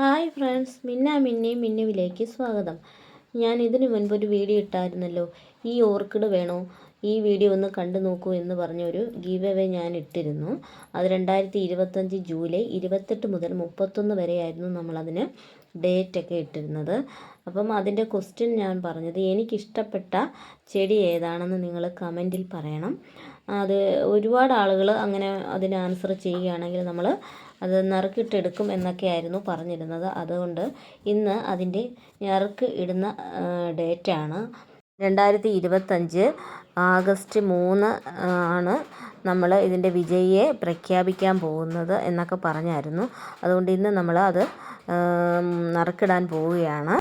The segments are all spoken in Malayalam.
ഹായ് ഫ്രണ്ട്സ് മിന്ന മിന്നി മിന്നുവിലേക്ക് സ്വാഗതം. ഞാൻ ഇതിനു മുൻപ് ഒരു വീഡിയോ ഇട്ടായിരുന്നല്ലോ. ഈ ഓർക്കിഡ് വേണോ? ഈ വീഡിയോ ഒന്ന് കണ്ടു നോക്കൂ എന്ന് പറഞ്ഞൊരു ഗീവ് അവേ ഞാൻ ഇട്ടിരുന്നു അത് രണ്ടായിരത്തി ഇരുപത്തഞ്ച് ജൂലൈ ഇരുപത്തെട്ട് മുതൽ മുപ്പത്തൊന്ന് വരെയായിരുന്നു നമ്മളതിന് ഡേറ്റൊക്കെ ഇട്ടിരുന്നത്. അപ്പം അതിന്റെ ക്വസ്റ്റ്യൻ ഞാൻ പറഞ്ഞത് എനിക്കിഷ്ടപ്പെട്ട ചെടി ഏതാണെന്ന് നിങ്ങൾ കമന്റിൽ പറയണം. അത് ഒരുപാട് ആളുകൾ അങ്ങനെ അതിന് ആൻസർ ചെയ്യുകയാണെങ്കിൽ നമ്മൾ അത് നറുക്കിട്ടെടുക്കും എന്നൊക്കെയായിരുന്നു പറഞ്ഞിരുന്നത്. അതുകൊണ്ട് ഇന്ന് അതിന്റെ നറുക്ക് ഇടുന്ന ഡേറ്റാണ്. രണ്ടായിരത്തി ഇരുപത്തഞ്ച് ആഗസ്റ്റ് മൂന്ന് ആണ് നമ്മൾ ഇതിന്റെ വിജയിയെ പ്രഖ്യാപിക്കാൻ പോകുന്നത് എന്നൊക്കെ പറഞ്ഞായിരുന്നു. അതുകൊണ്ട് ഇന്ന് നമ്മൾ അത് നറുക്കിടാൻ പോവുകയാണ്.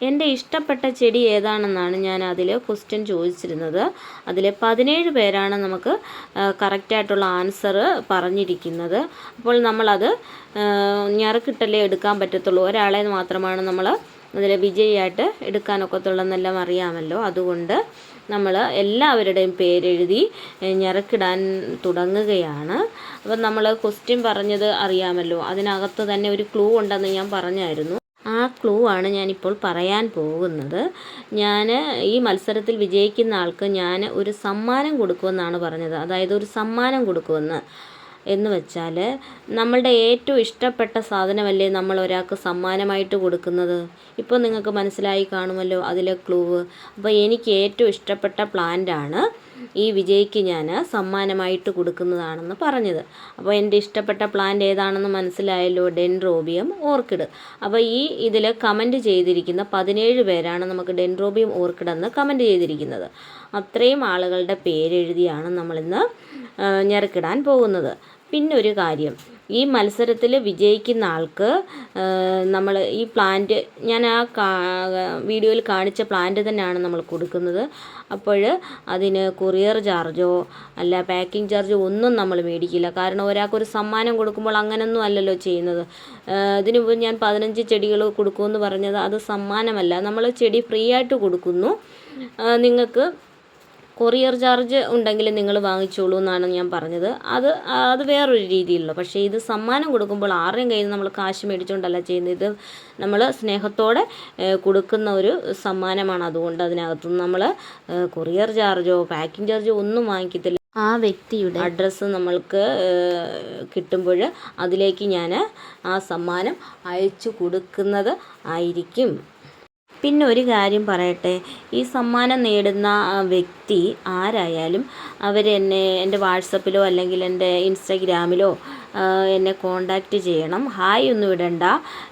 എന്റെ ഇഷ്ടപ്പെട്ട ചെടി ഏതാണെന്നാണ് ഞാൻ അതിൽ ക്വസ്റ്റ്യൻ ചോദിച്ചിരുന്നത്. അതിൽ പതിനേഴ് പേരാണ് നമുക്ക് കറക്റ്റായിട്ടുള്ള ആൻസർ പറഞ്ഞിരിക്കുന്നത്. അപ്പോൾ നമ്മളത് ഞറുക്കിട്ടല്ലേ എടുക്കാൻ പറ്റത്തുള്ളൂ. ഒരാളെ മാത്രമാണ് നമ്മൾ അതിൽ വിജയിയായിട്ട് എടുക്കാനൊക്കത്തുള്ളതെന്നെല്ലാം അറിയാമല്ലോ. അതുകൊണ്ട് നമ്മൾ എല്ലാവരുടെയും പേരെഴുതി ഞെരക്കിടാൻ തുടങ്ങുകയാണ്. അപ്പം നമ്മൾ ക്വസ്റ്റ്യൻ പറഞ്ഞത് അറിയാമല്ലോ. അതിനകത്ത് തന്നെ ഒരു ക്ലൂ ഉണ്ടെന്ന് ഞാൻ പറഞ്ഞായിരുന്നു. ആ ക്ലൂ ആണ് ഞാനിപ്പോൾ പറയാൻ പോകുന്നത്. ഞാൻ ഈ മത്സരത്തിൽ വിജയിക്കുന്ന ആൾക്ക് ഞാൻ ഒരു സമ്മാനം കൊടുക്കുമെന്നാണ് പറഞ്ഞത്. അതായത് ഒരു സമ്മാനം കൊടുക്കുമെന്ന്. എന്ന് വെച്ചാൽ നമ്മളുടെ ഏറ്റവും ഇഷ്ടപ്പെട്ട സാധനമല്ലേ നമ്മൾ ഒരാൾക്ക് സമ്മാനമായിട്ട് കൊടുക്കുന്നത്? ഇപ്പോൾ നിങ്ങൾക്ക് മനസ്സിലായി കാണുമല്ലോ അതിലെ ക്ലൂവ് അപ്പോൾ എനിക്ക് ഏറ്റവും ഇഷ്ടപ്പെട്ട പ്ലാന്റാണ് ഈ വിജയ്ക്ക് ഞാൻ സമ്മാനമായിട്ട് കൊടുക്കുന്നതാണെന്ന് പറഞ്ഞത്. അപ്പോൾ എന്റെ ഇഷ്ടപ്പെട്ട പ്ലാന്റ് ഏതാണെന്ന് മനസ്സിലായല്ലോ ഡെൻറോബിയം ഓർക്കിഡ്. അപ്പോൾ ഈ ഇതിൽ കമന്റ് ചെയ്തിരിക്കുന്ന പതിനേഴ് പേരാണ് നമുക്ക് ഡെൻറോബിയം ഓർക്കിഡ് എന്ന് കമന്റ് ചെയ്തിരിക്കുന്നത്. അത്രയും ആളുകളുടെ പേരെഴുതിയാണ് നമ്മളിന്ന് ഞെരക്കിടാൻ പോകുന്നത്. പിന്നെ ഒരു കാര്യം ഈ മത്സരത്തിൽ വിജയിക്കുന്ന ആൾക്ക് നമ്മൾ ഈ പ്ലാന്റ് ഞാൻ ആ വീഡിയോയിൽ കാണിച്ച പ്ലാന്റ് തന്നെയാണ് നമ്മൾ കൊടുക്കുന്നത്. അപ്പോൾ അതിന് കൊറിയർ ചാർജോ അല്ല പാക്കിംഗ് ചാർജോ ഒന്നും നമ്മൾ മേടിക്കില്ല. കാരണം ഒരാൾക്കൊരു സമ്മാനം കൊടുക്കുമ്പോൾ അങ്ങനെയൊന്നും അല്ലല്ലോ ചെയ്യുന്നത്. ഇതിന് ഞാൻ പതിനഞ്ച് ചെടികൾ കൊടുക്കുമെന്ന് പറഞ്ഞത് അത് സമ്മാനമല്ല. നമ്മൾ ചെടി ഫ്രീ ആയിട്ട് കൊടുക്കുന്നു നിങ്ങൾക്ക് കൊറിയർ ചാർജ് ഉണ്ടെങ്കിൽ നിങ്ങൾ വാങ്ങിച്ചോളൂ എന്നാണ് ഞാൻ പറഞ്ഞത്. അത് അത് വേറൊരു രീതിയിലുള്ള പക്ഷേ ഇത് സമ്മാനം കൊടുക്കുമ്പോൾ ആരുടെയും കയ്യിൽ നിന്ന് നമ്മൾ കാശ് മേടിച്ചുകൊണ്ടല്ല ചെയ്യുന്നത്. ഇത് നമ്മൾ സ്നേഹത്തോടെ കൊടുക്കുന്ന ഒരു സമ്മാനമാണ്. അതുകൊണ്ട് അതിനകത്തുനിന്ന് നമ്മൾ കൊറിയർ ചാർജോ പാക്കിംഗ് ചാർജോ ഒന്നും വാങ്ങിക്കത്തില്ല. ആ വ്യക്തിയുടെ അഡ്രസ്സ് നമ്മൾക്ക് കിട്ടുമ്പോൾ അതിലേക്ക് ഞാൻ ആ സമ്മാനം അയച്ചു കൊടുക്കുന്നത് ആയിരിക്കും. പിന്നെ ഒരു കാര്യം പറയട്ടെ. ഈ സമ്മാനം നേടുന്ന വ്യക്തി ആരായാലും അവരെന്നെ എന്റെ വാട്സപ്പിലോ അല്ലെങ്കിൽ എന്റെ ഇൻസ്റ്റഗ്രാമിലോ എന്നെ കോണ്ടാക്റ്റ് ചെയ്യണം. ഹായ് ഒന്നും ഇടണ്ട.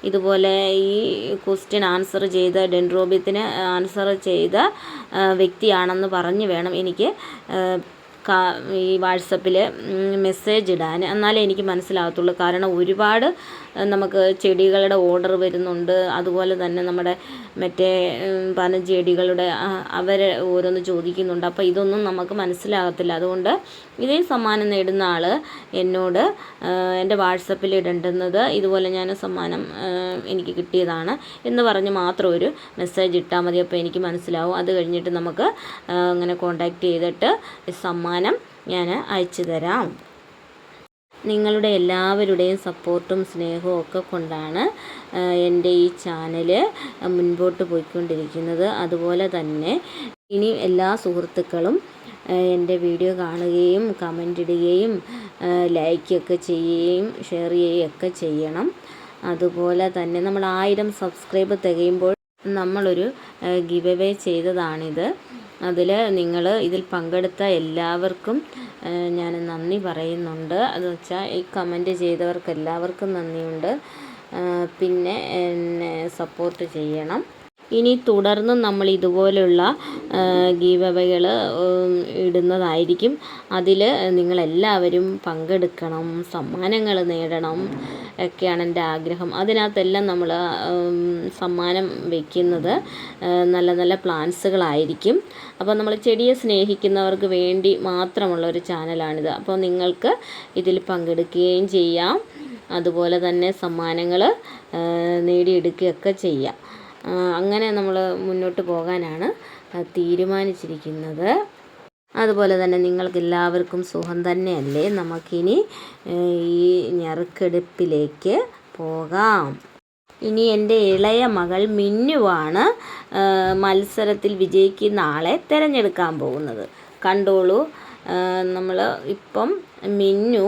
ഇതുപോലെ ഈ ക്വസ്റ്റ്യൻ ആൻസർ ചെയ്ത ഡെൻഡ്രോബിയത്തിന് ആൻസർ ചെയ്ത വ്യക്തിയാണെന്ന് പറഞ്ഞ് വേണം എനിക്ക് ഈ വാട്സപ്പിൽ മെസ്സേജ് ഇടാൻ. എന്നാലേ എനിക്ക് മനസ്സിലാകത്തുള്ളൂ. കാരണം ഒരുപാട് നമുക്ക് ചെടികളുടെ ഓർഡർ വരുന്നുണ്ട്. അതുപോലെ തന്നെ നമ്മുടെ മറ്റേ പന ചെടികളുടെ അവർ ഓരോന്ന് ചോദിക്കുന്നുണ്ട്. അപ്പോൾ ഇതൊന്നും നമുക്ക് മനസ്സിലാകത്തില്ല. അതുകൊണ്ട് ഇതേ സമ്മാനം നേടുന്ന ആൾ എന്നോട് എന്റെ വാട്സപ്പിൽ ഇടേണ്ടുന്നത് ഇതുപോലെ ഞാൻ സമ്മാനം എനിക്ക് കിട്ടിയതാണ് എന്ന് പറഞ്ഞ് മാത്രം ഒരു മെസ്സേജ് ഇട്ടാൽ മതി. അപ്പോൾ എനിക്ക് മനസ്സിലാവും. അത് കഴിഞ്ഞിട്ട് നമുക്ക് അങ്ങനെ കോണ്ടാക്ട് ചെയ്തിട്ട് സമ്മാനം ഞാൻ അയച്ചു തരാം. നിങ്ങളുടെ എല്ലാവരുടെയും സപ്പോർട്ടും സ്നേഹവും ഒക്കെ കൊണ്ടാണ് എന്റെ ഈ ചാനൽ മുൻപോട്ട് പോയിക്കൊണ്ടിരിക്കുന്നത്. അതുപോലെ തന്നെ ഇനി എല്ലാ സുഹൃത്തുക്കളും എന്റെ വീഡിയോ കാണുകയും കമന്റ് ഇടുകയും ലൈക്കൊക്കെ ചെയ്യുകയും ഷെയർ ചെയ്യുകയും ഒക്കെ ചെയ്യണം. അതുപോലെ തന്നെ നമ്മൾ ആയിരം സബ്സ്ക്രൈബ് തികയുമ്പോൾ നമ്മളൊരു ഗിവ് അവേ ചെയ്തതാണിത്. അതിൽ നിങ്ങൾ ഇതിൽ പങ്കെടുത്ത എല്ലാവർക്കും ഞാൻ നന്ദി പറയുന്നുണ്ട്. അത് വെച്ചാൽ ഈ കമന്റ് ചെയ്തവർക്ക് എല്ലാവർക്കും നന്ദിയുണ്ട് പിന്നെ എന്നെ സപ്പോർട്ട് ചെയ്യണം. ഇനി തുടർന്നും നമ്മൾ ഇതുപോലെയുള്ള ഗീവ് അവകൾ ഇടുന്നതായിരിക്കും. അതിൽ നിങ്ങളെല്ലാവരും പങ്കെടുക്കണം സമ്മാനങ്ങൾ നേടണം ഒക്കെയാണ് എന്റെ ആഗ്രഹം. അതിനകത്തെല്ലാം നമ്മൾ സമ്മാനം വയ്ക്കുന്നത് നല്ല നല്ല പ്ലാൻസുകളായിരിക്കും. അപ്പോൾ നമ്മൾ ചെടിയെ സ്നേഹിക്കുന്നവർക്ക് വേണ്ടി മാത്രമുള്ള ഒരു ചാനലാണിത്. അപ്പോൾ നിങ്ങൾക്ക് ഇതിൽ പങ്കെടുക്കുകയും ചെയ്യാം. അതുപോലെ തന്നെ സമ്മാനങ്ങൾ നേടിയെടുക്കുകയൊക്കെ ചെയ്യാം. അങ്ങനെ നമ്മൾ മുന്നോട്ട് പോകാനാണ് തീരുമാനിച്ചിരിക്കുന്നത്. അതുപോലെ തന്നെ നിങ്ങൾക്ക് എല്ലാവർക്കും സുഖം തന്നെയല്ലേ? നമുക്കിനി ഈ ഞറുക്കെടുപ്പിലേക്ക് പോകാം. ഇനി എന്റെ ഇളയ മകൾ മിന്നുവാണ് മത്സരത്തിൽ വിജയിക്കുന്ന ആളെ തിരഞ്ഞെടുക്കാൻ പോകുന്നത്. കണ്ടോളൂ നമ്മൾ ഇപ്പം മിന്നു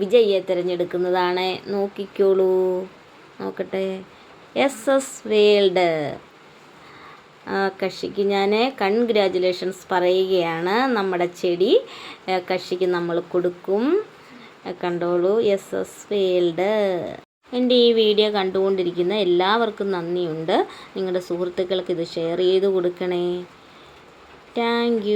വിജയിയെ തിരഞ്ഞെടുക്കുന്നതാണ്. നോക്കിക്കോളൂ. നോക്കട്ടെ. എസ് എസ് വേൾഡ് കഷിക്ക് ഞാൻ കൺഗ്രാജുലേഷൻസ് പറയുകയാണ്. നമ്മുടെ ചെടി കഷിക്ക് നമ്മൾ കൊടുക്കും. കണ്ടോളൂ എസ് എസ് വേൾഡ് എന്റെ ഈ വീഡിയോ കണ്ടുകൊണ്ടിരിക്കുന്ന എല്ലാവർക്കും നന്ദിയുണ്ട്. നിങ്ങളുടെ സുഹൃത്തുക്കൾക്ക് ഇത് ഷെയർ ചെയ്ത് കൊടുക്കണേ. താങ്ക്